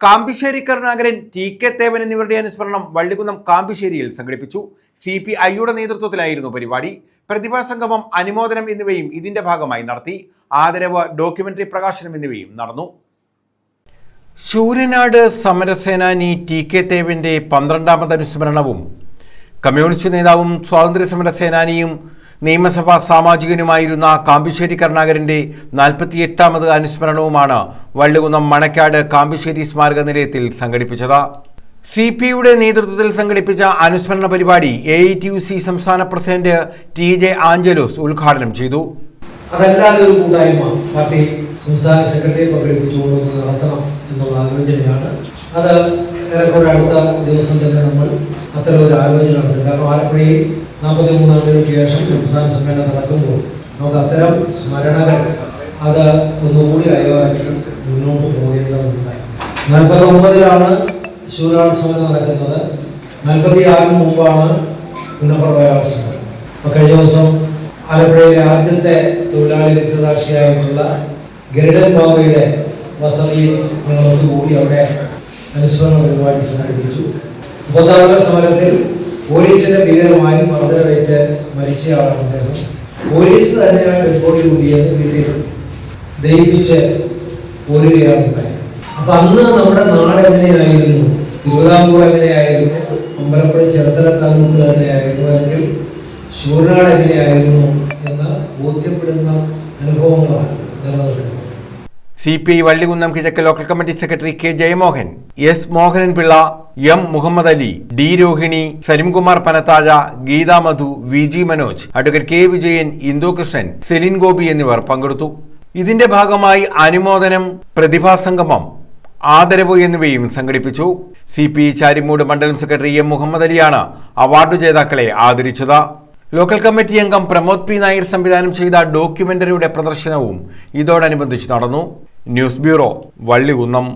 Kambissery Karunakaran T K Thevan എന്നിവരുടെ അനുസ്മരണം വള്ളികുന്നം കാമ്പിശ്ശേരിയിൽ സംഘടിപ്പിച്ചു. സി പി ഐയുടെ നേതൃത്വത്തിലായിരുന്നു പരിപാടി. പ്രതിഭാ സംഗമം അനുമോദനം എന്നിവയും ഇതിന്റെ ഭാഗമായി നടത്തി. ആദരവ് ഡോക്യുമെന്ററി പ്രകാശനം എന്നിവയും നടന്നു. ശൂര്യനാട് സമരസേനാനി ടി കെ തേവിന്റെ പന്ത്രണ്ടാമത് അനുസ്മരണവും കമ്മ്യൂണിസ്റ്റ് നേതാവും സ്വാതന്ത്ര്യ സമര സേനാനിയും നിയമസഭാ സാമാജികനുമായിരുന്ന കാമ്പിശ്ശേരി കരുണാകരന്റെ നാൽപ്പത്തിയെട്ടാമത് അനുസ്മരണവുമാണ് വള്ളികുന്നം മണക്കാട് കാമ്പിശ്ശേരി സ്മാരക നിലയത്തിൽ സംഘടിപ്പിച്ചത്. സി പി യുടെ നേതൃത്വത്തിൽ സംഘടിപ്പിച്ച അനുസ്മരണ പരിപാടി A I T U C സംസ്ഥാന പ്രസിഡന്റ് ടി ജെ ആഞ്ചലോസ് ഉദ്ഘാടനം ചെയ്തു. അതല്ലാതെ ഒരു കൂട്ടായ്മ പാർട്ടി സംസ്ഥാന സെക്രട്ടറി പങ്കെടുപ്പിച്ചുകൊണ്ട് നടത്തണം എന്നുള്ള ആലോചനയാണ് അത് ഏറെക്കുറെ അടുത്ത ദിവസം തന്നെ നമ്മൾ അത്തരം ഒരു ആലോചന ഉണ്ട് കാരണം ആലപ്പുഴയിൽ നാൽപ്പത്തി മൂന്നാണ്ടുകൾക്ക് ശേഷം റംസാൻ സമ്മേളനം നടക്കുമ്പോൾ നമുക്ക് അത്തരം സ്മരണകൾ അത് ഒന്നുകൂടി അയവാക്കി മുന്നോട്ട് പോകേണ്ടതുണ്ടായി. നാൽപ്പത്തി ഒമ്പതിലാണ് ശൂരാൾ സമരം നടക്കുന്നത്. നാൽപ്പത്തി ആറിന് മുമ്പാണ് പുനഃപ്രവേശന സമരം. അപ്പോൾ കഴിഞ്ഞ ദിവസം ആലപ്പുഴയിലെ ആദ്യത്തെ തൊഴിലാളി രക്തസാക്ഷിയായിട്ടുള്ള ഗരുഡൻ ബാബയുടെ വസതിയിൽ ഞങ്ങൾ ഒത്തുകൂടി അവിടെ അനുസ്മരണ പരിപാടി സംഘടിപ്പിച്ചു. ഉപതാപന സമരത്തിൽ പോലീസിന്റെ ഭീകരമായി മർദ്ദനമേറ്റ് മരിച്ചയാളാണ് അദ്ദേഹം. പോലീസ് തന്നെയാണ് റിപ്പോർട്ട് കൂടിയത്. വീട്ടിൽ ദയിപ്പിച്ച് പോരുകയാണ് അപ്പൊ അന്ന് നമ്മുടെ നാട് എങ്ങനെയായിരുന്നു? തിരുവിതാംകൂർ എങ്ങനെയായിരുന്നു? അമ്പലപ്പുഴ ചെറുതല താലൂക്ക് എങ്ങനെയായിരുന്നു? അല്ലെങ്കിൽ ശൂരനാട് എങ്ങനെയായിരുന്നു? എന്ന് ബോധ്യപ്പെടുന്ന അനുഭവങ്ങളാണ് നിലനിൽക്കുന്നത്. സി പി ഐ വള്ളികുന്നം കിഴക്ക് local committee secretary K Jayamohan S Mohananpillai M Muhammad Ali D Rohini Salimkumar Panathazha Geetha Madhu V G Manoj advocate K Vijayan Indukrishnan Celine Gopi എന്നിവർ പങ്കെടുത്തു. ഇതിന്റെ ഭാഗമായി അനുമോദനം പ്രതിഭാസംഗമം ആദരവ് എന്നിവയും സംഘടിപ്പിച്ചു. സി പി ചാരിമൂട് മണ്ഡലം സെക്രട്ടറി എം മുഹമ്മദ് അലിയാണ് അവാർഡ് ജേതാക്കളെ ആദരിച്ചത്. ലോക്കൽ കമ്മിറ്റി അംഗം പ്രമോദ് പി നായർ സംവിധാനം ചെയ്ത ഡോക്യുമെന്ററിയുടെ പ്രദർശനവും ഇതോടനുബന്ധിച്ച് നടന്നു. News bureau Vallikunnam.